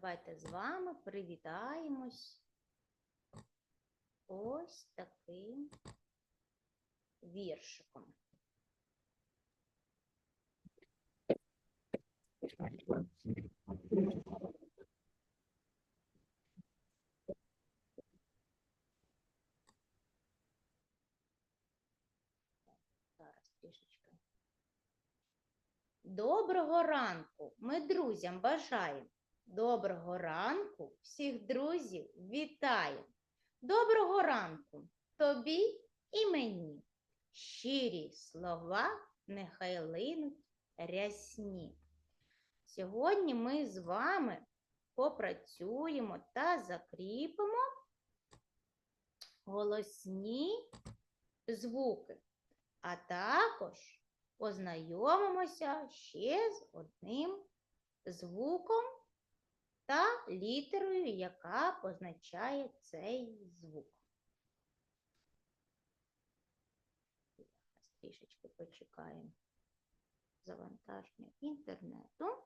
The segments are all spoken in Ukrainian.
Давайте з вами привітаємось ось таким віршиком. Доброго ранку! Ми друзям бажаємо. Доброго ранку всіх друзів вітаємо. Доброго ранку тобі і мені. Щирі слова нехай линуть рясні. Сьогодні ми з вами попрацюємо та закріпимо голосні звуки, а також познайомимося ще з одним звуком та літерою, яка позначає цей звук. Трішечки почекаємо завантаження інтернету.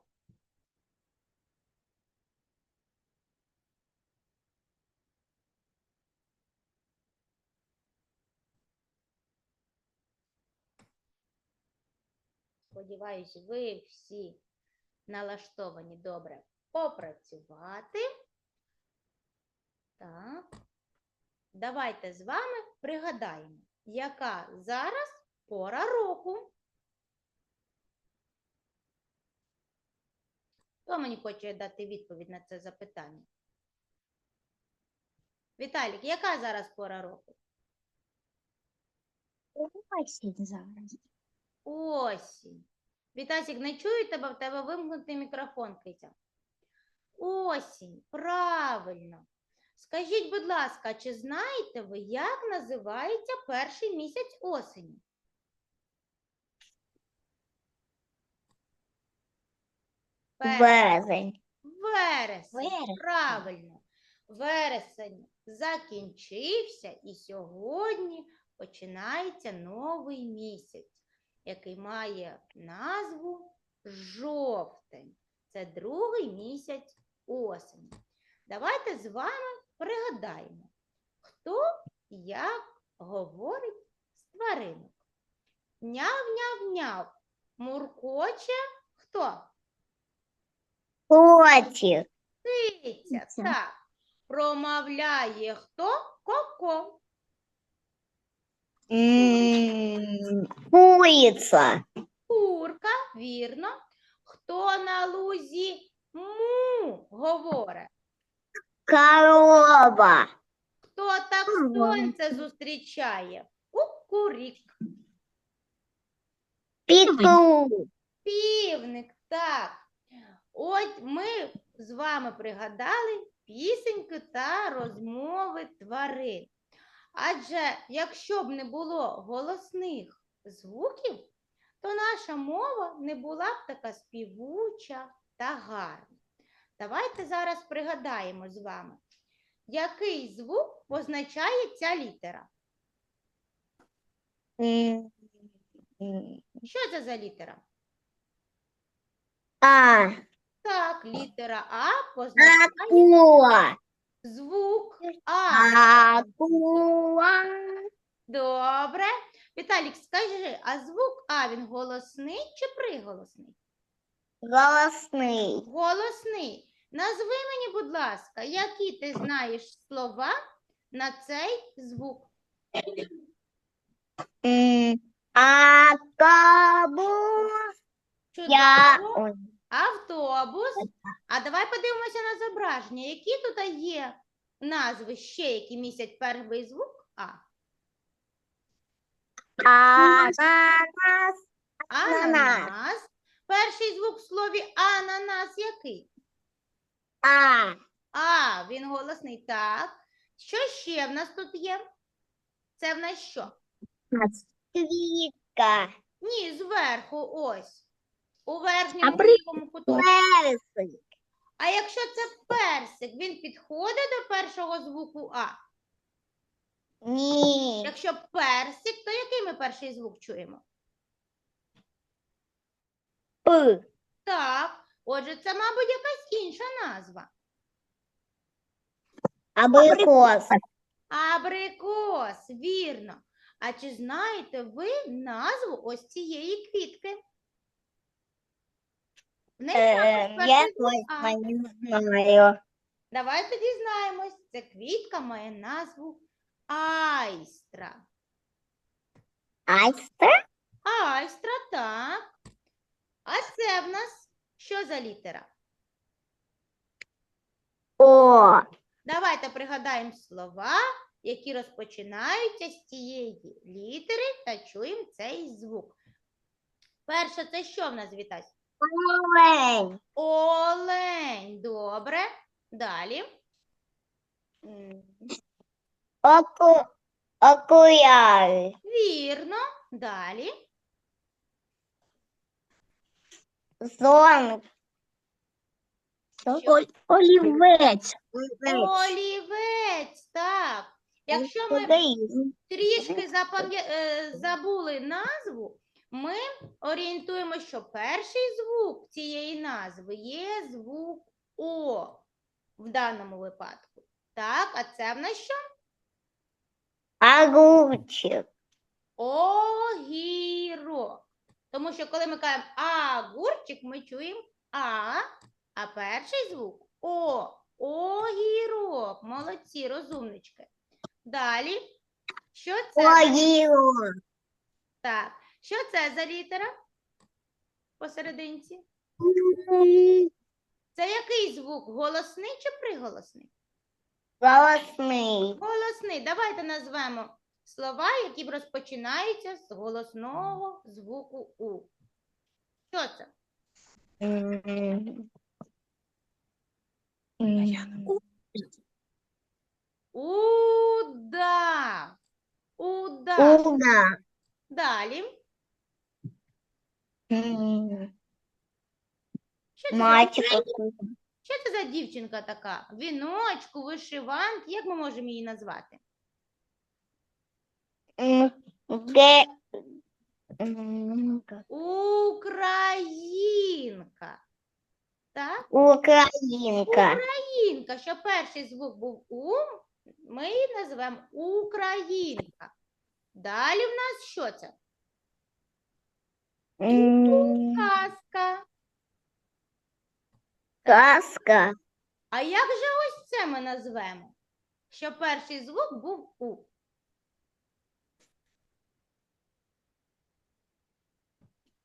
Сподіваюсь, ви всі налаштовані добре попрацювати. Так. Давайте з вами пригадаємо, яка зараз пора року. Хто мені хоче дати відповідь на це запитання? Віталік, яка зараз пора року? Осінь зараз. Осінь. Вітасік, не чую тебе, в тебе вимкнутий мікрофон, Китя. Осінь, правильно. Скажіть, будь ласка, чи знаєте ви, як називається перший місяць осені? Пер- Вересень, Вересень. правильно. Вересень закінчився і сьогодні починається новий місяць, який має назву жовтень. Це другий місяць осені. Давайте з вами пригадаємо, хто як говорить з тваринок. Няв-няв-няв. Муркоче хто? Котик. Птиця, так. Промовляє хто? Коко. Курка, вірно. Хто на лузі му говорить? Корова. Хто так сонце зустрічає? Кукурік. Петух. Півник, так. От ми з вами пригадали пісеньки та розмови тварин. Адже якщо б не було голосних звуків, то наша мова не була б така співуча та гарна. Давайте зараз пригадаємо з вами, який звук позначає ця літера. Що це за літера? А. Так, літера А позначає звук А. Добре. Віталік, скажи, а звук А він голосний чи приголосний? Голосний. Голосний. Назви мені, будь ласка, які ти знаєш слова на цей звук. Автобус. Чудово. Автобус. А давай подивимося на зображення. Які тут є назви ще, які містять перший звук А? Ананас. Ананас. Перший звук в слові ананас який? А. А, він голосний. Так. Що ще в нас тут є? Це в нас що? Квітка. Ні, зверху ось. У верхньому при- лівому куточку. Персик. А якщо це персик, він підходить до першого звуку А. Ні. Якщо персик, то який ми перший звук чуємо? П. Так. Отже, це, мабуть, якась інша назва. Абрикос. Абрикос, вірно. А чи знаєте ви назву ось цієї квітки? В неї Е, Я перший А. точно не знаю. Давайте дізнаємось. Ця квітка має назву Айстра. Айстра? Айстра, так. А це в нас що за літера? О. Давайте пригадаємо слова, які розпочинаються з цієї літери та чуємо цей звук. Перше, це що в нас Вітась? Олень. Олень. Добре. Далі. Оку... Окуляри. Вірно. Далі. Зонт. Олівець. Олівець. Так. Якщо ми трішки запам'я... е, забули назву, ми орієнтуємося, що перший звук цієї назви є звук О в даному випадку. Так, а це в нас що? Огурчик. Огірок. Тому що коли ми кажемо агурчик, ми чуємо А, а перший звук О. Огірок. Молодці, розумнички. Далі. Що це? Огірок. Так, що це за літера посерединці? Це який звук? Голосний чи приголосний? Голосний. Голосний. Давайте назвемо слова, які розпочинаються з голосного звуку У. Що це? Уда. Уда. Уда. Далі. Що це, за, що це за дівчинка така? Віночку, вишиванки. Як ми можемо її назвати? Де... Українка. Так? Українка. Українка, що перший звук був У, ми її називаємо Українка. Далі в нас що це? М, Казка. Казка. А як же ось це ми назвемо? Що перший звук був У.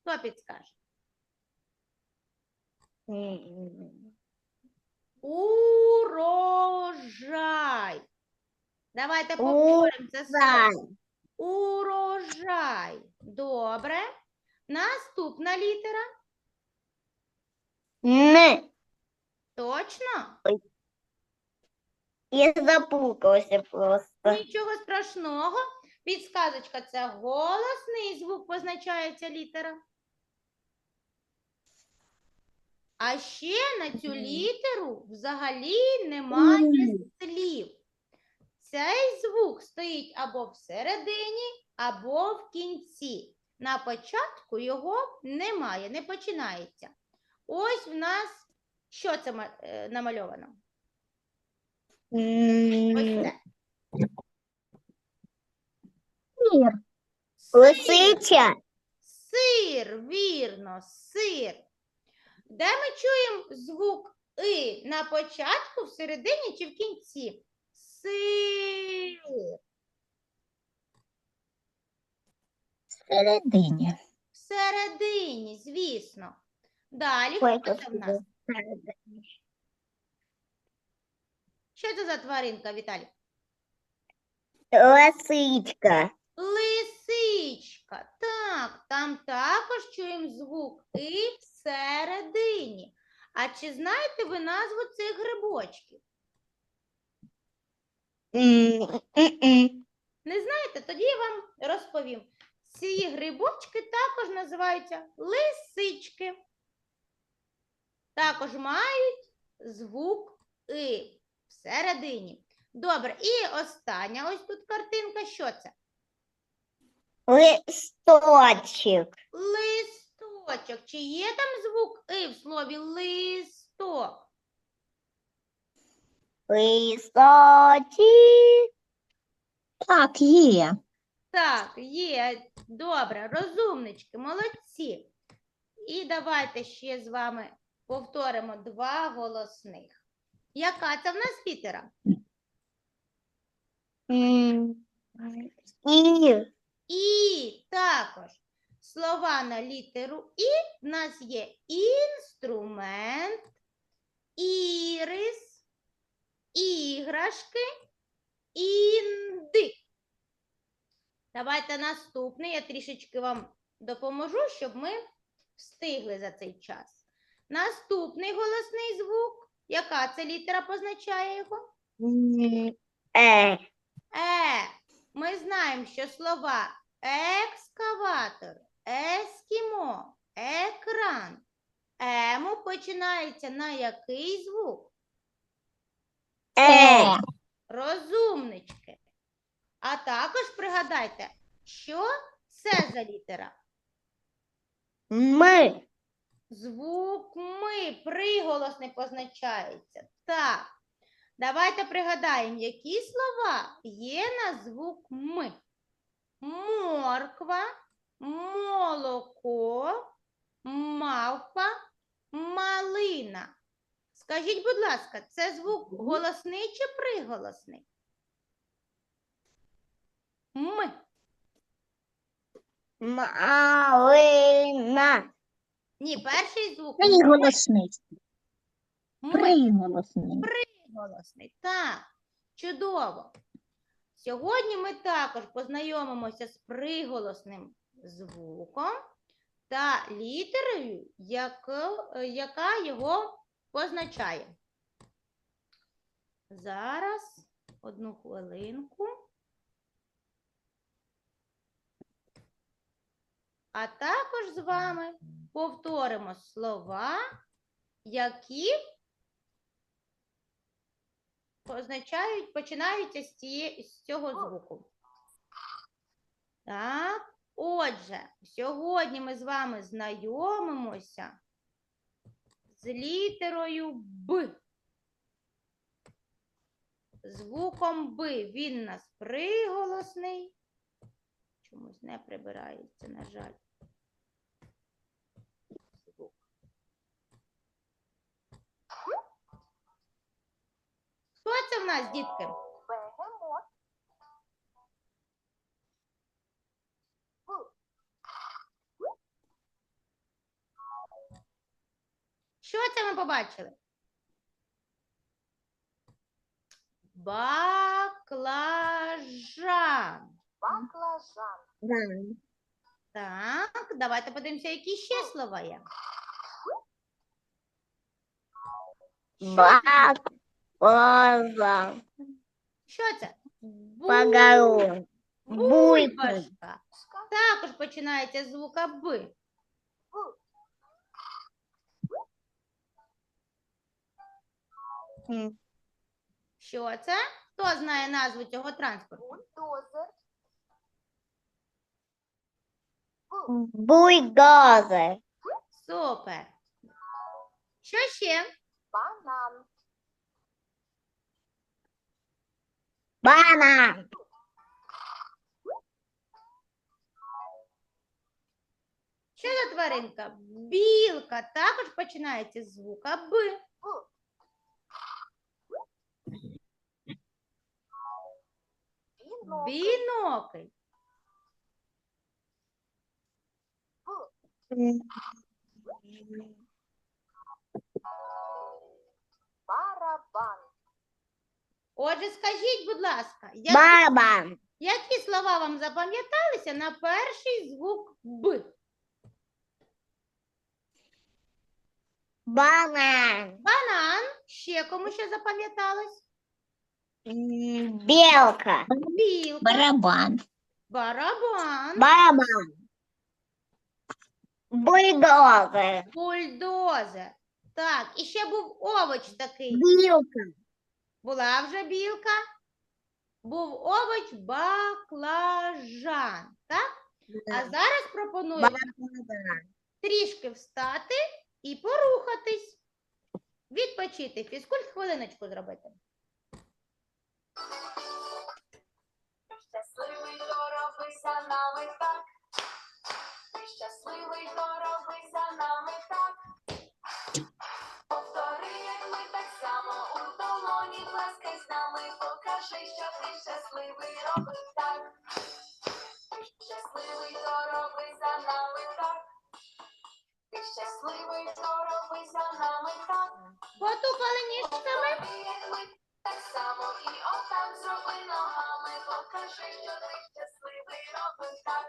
Хто підскаже? Урожай. Давайте повторимо це слово. Урожай. Добре. Наступна літера. Н. Точно? Я запуталася просто. Нічого страшного. Підсказочка це голосний звук позначається літера. А ще на цю літеру взагалі немає слів. Цей звук стоїть або всередині, або в кінці. На початку його немає, не починається. Ось в нас що це е, намальовано? Ось це. Сир. Сир. Лисиця. Сир, вірно, сир. Де ми чуємо звук И на початку, всередині чи в кінці? Сир. Всередині. Всередині, звісно. Далі, Ой, хто це в нас? Що це за тваринка, Віталій? Лисичка. Лисичка. Так, там також чуємо звук І всередині. А чи знаєте ви назву цих грибочків? Не знаєте? Тоді я вам розповім. Ці грибочки також називаються лисички. Також мають звук И всередині. Добре, і остання ось тут картинка. Що це? Листочок. Листочок. Чи є там звук И в слові листок? Висоті. Так, є. Так, є. Добре, розумнички, молодці. І давайте ще з вами повторимо два голосних. Яка це в нас літера? М, І. І також слова на літеру І в нас є інструмент, ірис, іграшки, індик. Давайте наступний. Я трішечки вам допоможу, щоб ми встигли за цей час. Наступний голосний звук. Яка це літера позначає його? Е. Е. Ми знаємо, що слова екскаватор, ескімо, екран, ему починається на який звук? Е. Розумнички. А також пригадайте, що це за літера? Ми. Звук ми, приголосний позначається. Так. Давайте пригадаємо, які слова є на звук ми. Морква, молоко, мавпа, малина. Скажіть, будь ласка, це звук голосний чи приголосний? Ми. Малина. Ні, перший звук Приголосний. Приголосний. Приголосний. Так, чудово. Сьогодні ми також познайомимося з приголосним звуком та літерою, яка, його позначає. Зараз одну хвилинку. А також з вами повторимо слова, які позначають, починаються з, ціє, з цього звуку. Так, отже, сьогодні ми з вами знайомимося з літерою Б. Звуком Б. Він у нас приголосний. Чомусь не прибирається, на жаль. Хто це в нас, дітки? Що це ми побачили? Баклажан. Да. Так, давайте подивимося, які ще слова є. Що це? Що це? Бу-. Бульбашка. Також починається з звука Б. М, Що це? Хто знає назву цього транспорту? Бульдозер. Супер. Що ще? Банан. Що за тваринка? Білка. Також починається з звука Б. Бінокль. М, Отже, скажіть, будь ласка, які, Барабан. які слова вам запам'яталися на перший звук Б? Банан. Банан. Ще кому що запам'яталось? М, Белка. Білка. Барабан. Барабан. Барабан. Бульдозер. Бульдозер. Так, і ще був овоч такий. Вилка. Була вже білка. Був овоч баклажан. так? А зараз пропоную трішки встати і порухатись. Відпочити. Фізкульт хвилиночку зробити. Щасливий то робися нами так. Щасливий то нами так. Ти щасливий, роби так. Щасливий, то роби за нами так. Ти щасливий, то роби за нами так. Потупали ніжками. Так само і отак зроби ногами, покажи, що ти щасливий, роби так.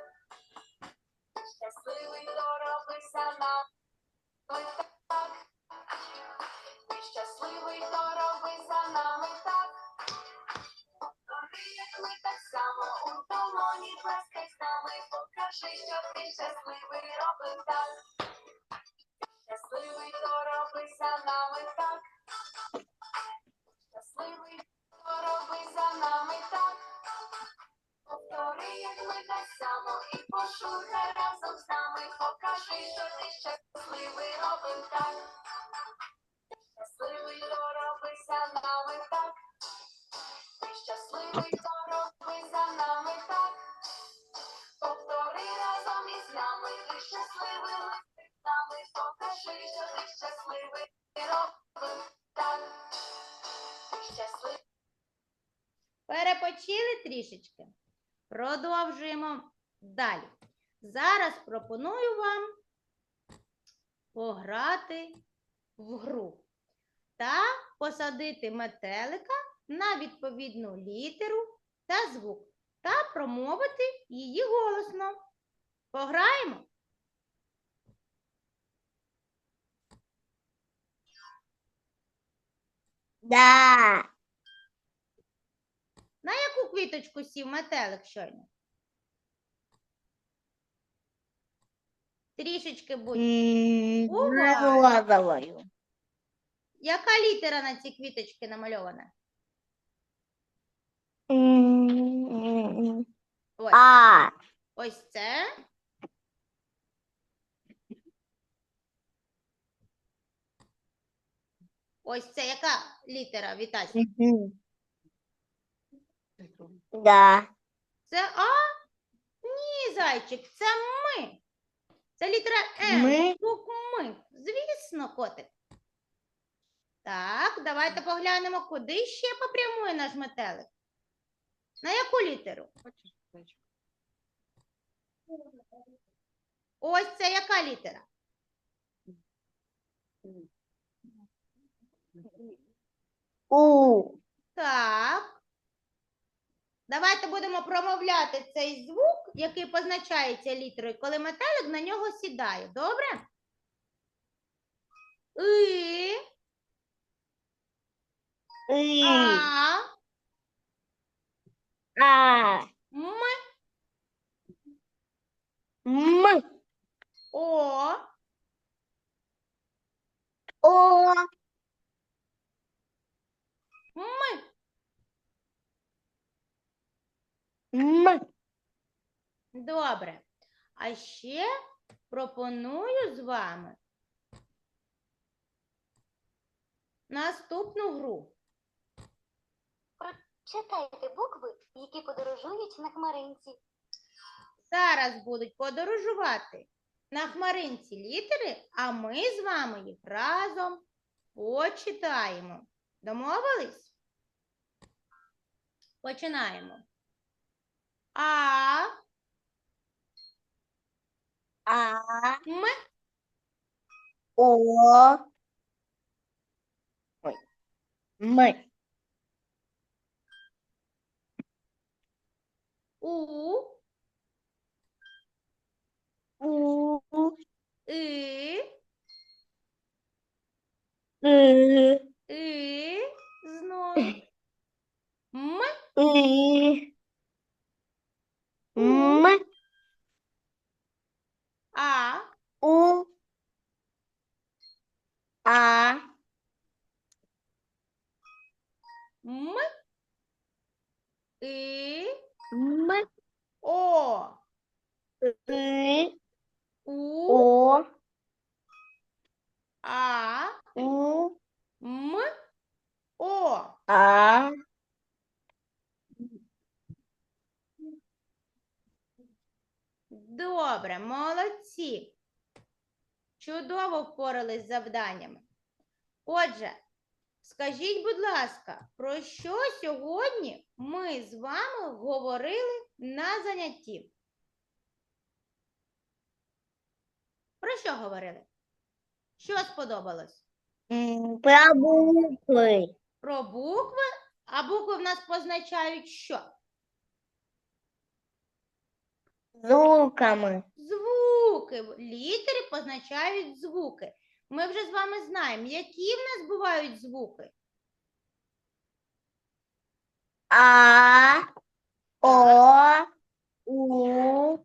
Перепочили трішечки. Продовжуємо далі. Зараз пропоную вам пограти в гру та посадити метелика на відповідну літеру та звук та промовити її голосно. Пограємо? Да. Квіточку сів метелик щойно? Трішечки будь. Буває. Яка літера на цій квіточці намальована? Ось, А. ось це. Ось це яка літера, Вітась? Да. Це А? Ні, зайчик, це ми. Це літера М. Ми? Звук ми. Звісно, котик. Так, давайте поглянемо, куди ще попрямує наш метелик. На яку літеру? Ось це яка літера? У. Так. Давайте будемо промовляти цей звук, який позначається літерою, коли метелик на нього сідає. Добре? І, И. а, А. м, М. о, О. м. М. Добре. А ще пропоную з вами наступну гру. Читайте букви, які подорожують на хмаринці. Зараз будуть подорожувати на хмаринці літери, а ми з вами їх разом почитаємо. Домовились? Починаємо. А, А. М, О. Ой. М. У, У. И, И. И, знову. М, И. М. А, У. А. М, И, М. О, И. У, О. А, У. М, О. А. Добре, молодці. чудово впорались з завданнями. Отже, скажіть, будь ласка, про що сьогодні ми з вами говорили на занятті? Про що говорили? Що сподобалось? Про букви. Про букви, а букви в нас позначають що? Звуками. Звуки. Літери позначають звуки. Ми вже з вами знаємо, які в нас бувають звуки. А, О, У,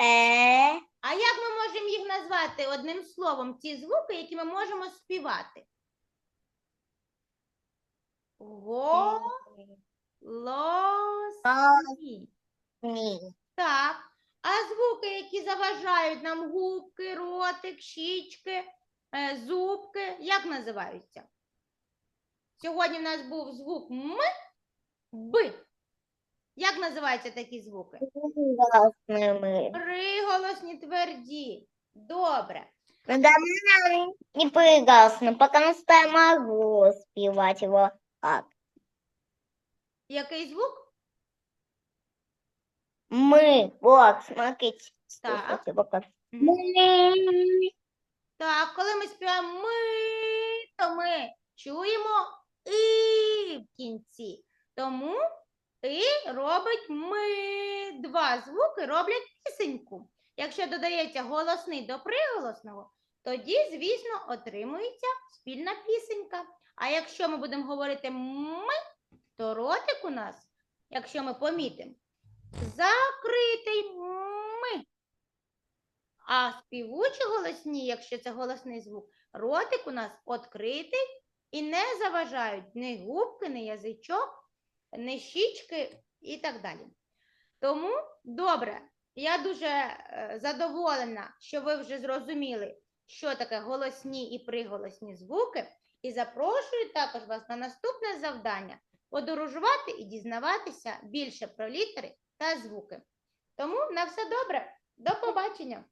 Е, А як ми можемо їх назвати одним словом, ці звуки, які ми можемо співати? Го, ло, сі. Ні. Так. А звуки, які заважають нам губки, ротик, щічки, е, зубки, як називаються? Сьогодні в нас був звук М, Б. Як називаються такі звуки? Голосними. Приголосні тверді. Добре. Да мы не пригласны, потому что я могу спевать его как. Який звук? Мы. Вот, смотрите. Так. слушайте, вот как. Мгм. Мы. Так, коли ми співаємо ми, то ми чуємо і в кінці. Тому і робить ми. Два звуки роблять пісеньку. Якщо додається голосний до приголосного, тоді, звісно, отримується спільна пісенька. А якщо ми будемо говорити ми, то ротик у нас, якщо ми помітимо, закритий ми. А співучі голосні, якщо це голосний звук, ротик у нас відкритий і не заважають ні губки, ні язичок, ні щічки і так далі. Тому добре, я дуже е, задоволена, що ви вже зрозуміли, що таке голосні і приголосні звуки, і запрошую також вас на наступне завдання подорожувати і дізнаватися більше про літери та звуки. Тому на все добре, до побачення!